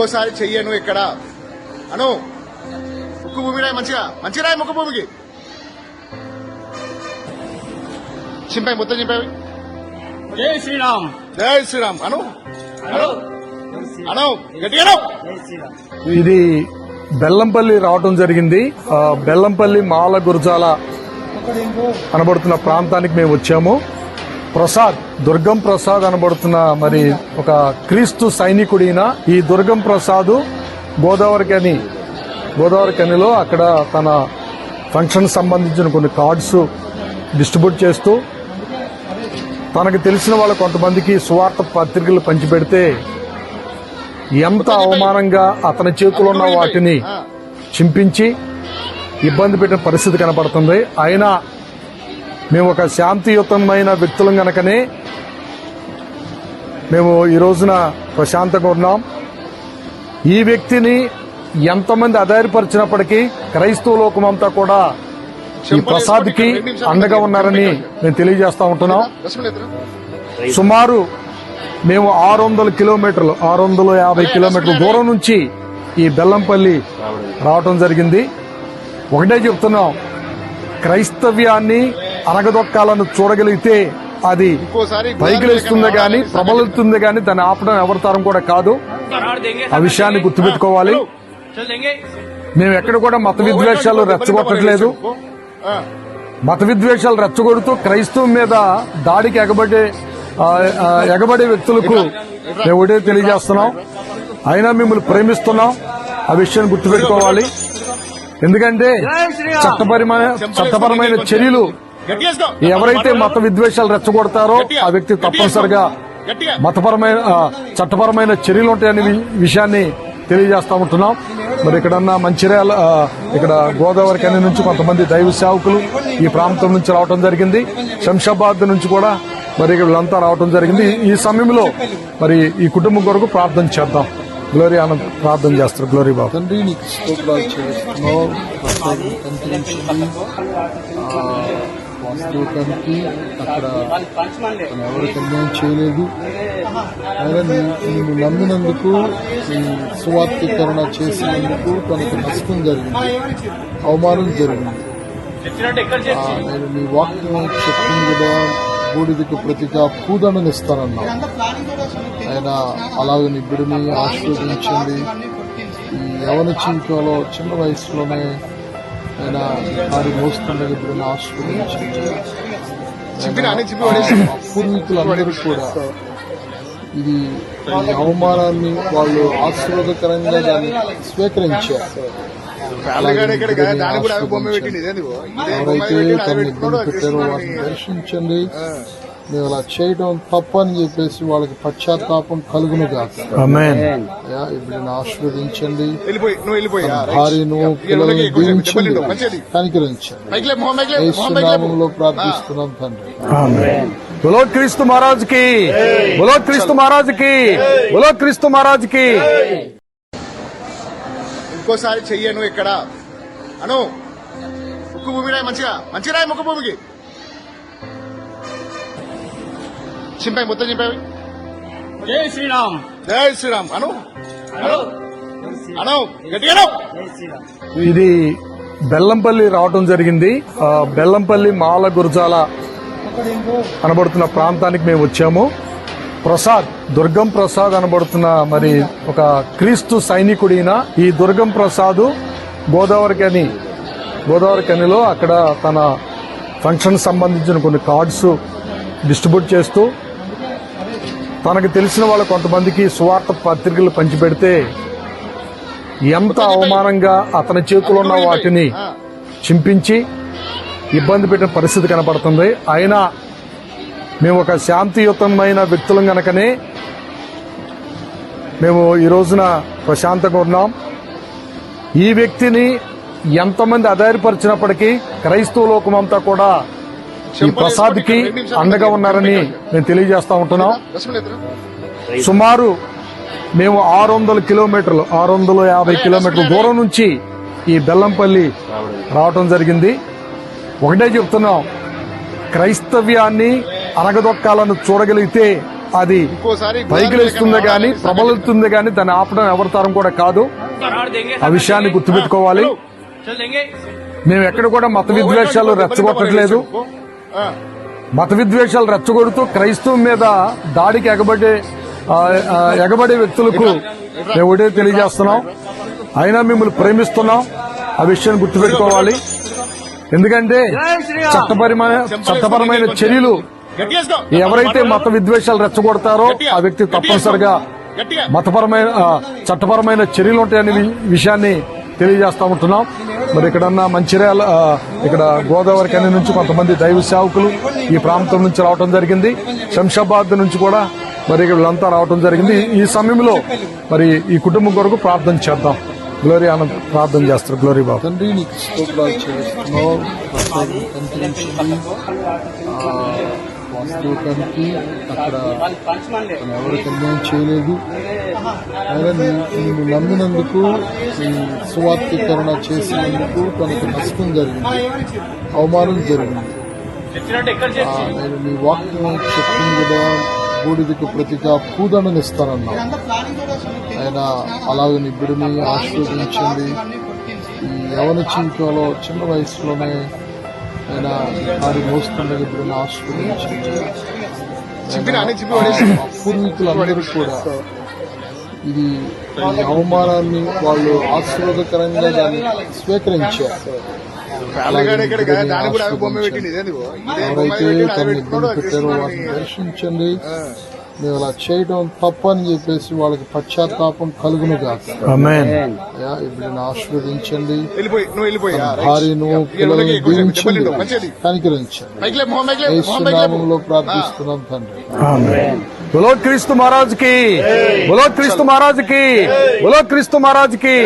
ఇంకోసారి చెయ్యను ఇక్కడ. అను ముక్కు భూమి రాయి మంచిగా. మంచిగా రాయి ముక్కు భూమికి. చింపాయి మొత్తం చింపాయి. జై శ్రీరామ్. జై శ్రీరామ్. అను అను. అను గట్టిగా అను. జై శ్రీరామ్. ఇది బెల్లంపల్లి రావటం జరిగింది. బెల్లంపల్లి మాల గురజాల అనబడుతున్న ప్రాంతానికి మేము వచ్చాము. ప్రసాద్ దుర్గం ప్రసాద్ అనబడుతున్న మరి ఒక క్రీస్తు సైనికుడైన ఈ దుర్గం ప్రసాద్ గోదావరి కని గోదావరి కనిలో అక్కడ తన ఫంక్షన్ సంబంధించిన కొన్ని కార్డ్స్ డిస్ట్రిబ్యూట్ చేస్తూ తనకు తెలిసిన వాళ్ళ కొంతమందికి సువార్త పత్రికలు పంచిపెడితే ఎంత అవమానంగా అతని చేతిలో ఉన్న వాటిని చింపించి ఇబ్బంది పెట్టిన పరిస్థితి కనపడుతుంది. అయినా మేము ఒక శాంతియుతమైన వ్యక్తులం గనకనే మేము ఈ రోజున ప్రశాంతంగా ఉన్నాం. ఈ వ్యక్తిని ఎంతమంది అధైర్యపరిచినప్పటికీ క్రైస్తవ లోకమంతా కూడా ఈ ప్రసాద్కి అండగా ఉన్నారని మేము తెలియజేస్తా ఉంటున్నాం. సుమారు మేము ఆరు వందల కిలోమీటర్లు ఆరు వందల యాభై కిలోమీటర్ల దూరం నుంచి ఈ బెల్లంపల్లి రావటం జరిగింది. ఒకటే చెప్తున్నాం క్రైస్తవ్యాన్ని అనగదొక్కాలని చూడగలిగితే అది పైకి లేస్తుంది గాని ప్రబలుతుంది గాని దాన్ని ఆపడం ఎవరి తరం కూడా కాదు. ఆ విషయాన్ని గుర్తుపెట్టుకోవాలి. మేము ఎక్కడ కూడా మత విద్వేషాలు రెచ్చగొట్టట్లేదు. మత విద్వేషాలు రెచ్చగొడుతూ క్రైస్తవం మీద దాడికి ఎగబడే ఎగబడే వ్యక్తులకు మేము ఒకటే తెలియజేస్తున్నాం. అయినా మిమ్మల్ని ప్రేమిస్తున్నాం. ఆ విషయాన్ని గుర్తుపెట్టుకోవాలి. ఎందుకంటే చట్టపరమైన చట్టపరమైన చర్యలు. ఎవరైతే మత విద్వేషాలు రెచ్చగొడతారో ఆ వ్యక్తి తప్పనిసరిగా మతపరమైన చట్టపరమైన చర్యలు ఉంటాయనే విషయాన్ని తెలియజేస్తా ఉంటున్నాం. మరి ఇక్కడన్న మంచిర్యాల ఇక్కడ గోదావరి కని నుంచి కొంతమంది దైవ సేవకులు ఈ ప్రాంతం నుంచి రావడం జరిగింది. శంషాబాద్ నుంచి కూడా మరి ఇక్కడ వీళ్ళంతా రావడం జరిగింది. ఈ- ఈ సమయంలో మరి ఈ కుటుంబం కొరకు ప్రార్థన చేద్దాం. గ్లోరీ ఆనంద్ ప్రార్థన చేస్తారు. గ్లోరీ బాబు. తండ్రి నీకు స్తోత్రాలు చేస్తున్నావు అక్కడ ఎవరు ఎవరికి చేయలేదు. అయినా నమ్మినందుకు సువార్థీకరణ చేసినందుకు తనకు నష్టం జరిగింది. అవమానం జరిగింది. నేను మీ వాక్యం చెప్పింది కూడా బూడిదకు ప్రతిగా ఇస్తానన్నా. ఆయన అలాగే నీ ఆశీర్వదించండి. ఈ యవన జీవితంలో చిన్న వయసులోనే ఆయన వారి పడేసి. ఆ పూర్వీకులందరూ కూడా ఇది ఈ అవమానాన్ని వాళ్ళు ఆశీర్వాదకరంగా దాన్ని స్వీకరించారు. ఎవరైతే తను ఇబ్బంది పెట్టారో వారిని. దర్శించండి. మేము అలా చేయడం తప్పని చెప్పేసి వాళ్ళకి పశ్చాత్తాపం కలుగును అయ్యా ఇప్పుడు ఆశీర్వదించండి. భార్యను పిల్లలను దీవించండి కనికరించండి. ప్రార్థిస్తున్నాం తండ్రి. ఆమేన్. బోలో క్రీస్తు మహారాజ్కి బోలో క్రీస్తు మహారాజ్కి బోలో క్రీస్తు మహారాజ్కి ఇంకోసారి చెయ్యను ఇక్కడ. అను. ముక్కు భూమి రాయి మంచిగా. మంచిగా రాయి ముక్కు భూమికి. చింపాయి మొత్తం చింపాయి. జై శ్రీరామ్. జై శ్రీరామ్. అను. అను. అను. గట్టిగా అను. జై శ్రీరామ్. ఇది బెల్లంపల్లి రావటం జరిగింది. బెల్లంపల్లి మాల గురజాల అనబడుతున్న ప్రాంతానికి మేము వచ్చాము. ప్రసాద్ దుర్గం ప్రసాద్ అనబడుతున్న మరి ఒక క్రీస్తు సైనికుడిన ఈ దుర్గం ప్రసాద్ గోదావరి కని గోదావరి కనిలో అక్కడ తన ఫంక్షన్ సంబంధించిన కొన్ని కార్డ్స్ డిస్ట్రిబ్యూట్ చేస్తూ తనకు తెలిసిన వాళ్ళ కొంతమందికి సువార్త పత్రికలు పంచిపెడితే ఎంత అవమానంగా అతని చేతిలో ఉన్న వాటిని చింపించి ఇబ్బంది పెట్టిన పరిస్థితి కనపడుతుంది. అయినా మేము ఒక శాంతియుతమైన వ్యక్తులం గనకనే మేము ఈ రోజున ప్రశాంతంగా ఉన్నాం. ఈ వ్యక్తిని ఎంతమంది అధైర్యపరిచినప్పటికీ క్రైస్తవ లోకమంతా కూడా ఈ ప్రసాద్కి అండగా ఉన్నారని మేము తెలియజేస్తా ఉంటున్నాం సుమారు మేము ఆరు వందల కిలోమీటర్లు ఆరు వందల యాభై కిలోమీటర్ల దూరం నుంచి ఈ బెల్లంపల్లి రావటం జరిగింది ఒకటే చెప్తున్నాం క్రైస్తవ్యాన్ని అనగదొక్కాలను చూడగలిగితే అది పైకిలేస్తుంది కానీ ప్రబలుతుంది కానీ దాన్ని ఆపడం ఎవరితారం కూడా కాదు ఆ విషయాన్ని గుర్తుపెట్టుకోవాలి మేము ఎక్కడ కూడా మత విద్వేషాలు రెచ్చగొట్టట్లేదు మత విద్వేషాలు రెచ్చగొడుతూ క్రైస్తవం మీద దాడికి ఎగబడే ఎగబడే వ్యక్తులకు మేము ఒకటే తెలియజేస్తున్నాం. అయినా మిమ్మల్ని ప్రేమిస్తున్నాం. ఆ విషయాన్ని గుర్తుపెట్టుకోవాలి. ఎందుకంటే చట్టపరమైన చట్టపరమైన చర్యలు. ఎవరైతే మత విద్వేషాలు రెచ్చగొడతారో ఆ వ్యక్తి తప్పనిసరిగా మతపరమైన చట్టపరమైన చర్యలు ఉంటాయనే విషయాన్ని తెలియజేస్తా ఉంటున్నాం. మరి ఇక్కడన్న మంచిర్యాల ఇక్కడ గోదావరి కని నుంచి కొంతమంది దైవ సేవకులు ఈ ప్రాంతం నుంచి రావడం జరిగింది శంషాబాద్ నుంచి కూడా మరి వీళ్ళంతా రావడం జరిగింది ఈ సమయంలో మరి ఈ కుటుంబం కొరకు ప్రార్థన చేద్దాం గ్లోరీ ఆనంద్ ప్రార్థన చేస్తారు గ్లోరీ బాబు తండ్రి నీకు స్తోత్రాలు వాస్తవానికి అక్కడ తను ఎవరికి అన్యాయం చేయలేదు. ఆయన నమ్మినందుకు సువార్థీకరణ చేసినందుకు తనకు నష్టం జరిగింది. అవమానం జరిగింది. నేను నీ వాక్యం చెప్పింది కదా బూడిదకు ప్రతిగా పూదననిస్తానన్నా ఆయన అలాగే నీ బిడ్డని ఆశీర్వదించండి. ఈ యవన జీవితంలో చిన్న వయసులోనే ఆయన వారి పూర్వీకులందరూ కూడా ఇది ఈ అవమానాన్ని వాళ్ళు ఆశీర్వాదకరంగా దాన్ని స్వీకరించారు. ఎవరైతే తను ఇబ్బంది పెట్టారో. వాటిని దర్శించండి. మేము అలా చేయడం తప్పు అని చెప్పేసి వాళ్ళకి పశ్చాత్తాపం కలుగును ఇప్పుడు ఆశీర్వదించండి. వెళ్ళిపోయి నువ్వు వెళ్ళిపోయి. ఆ, రైట్. భార్యను పిల్లలను దీవించండి కనికరించండి. ప్రార్థిస్తున్నాం తండ్రి. ఆమేన్. బోలో క్రీస్తు మహారాజ్కి బోలో క్రీస్తు మహారాజ్కి బోలో క్రీస్తు మహారాజ్కి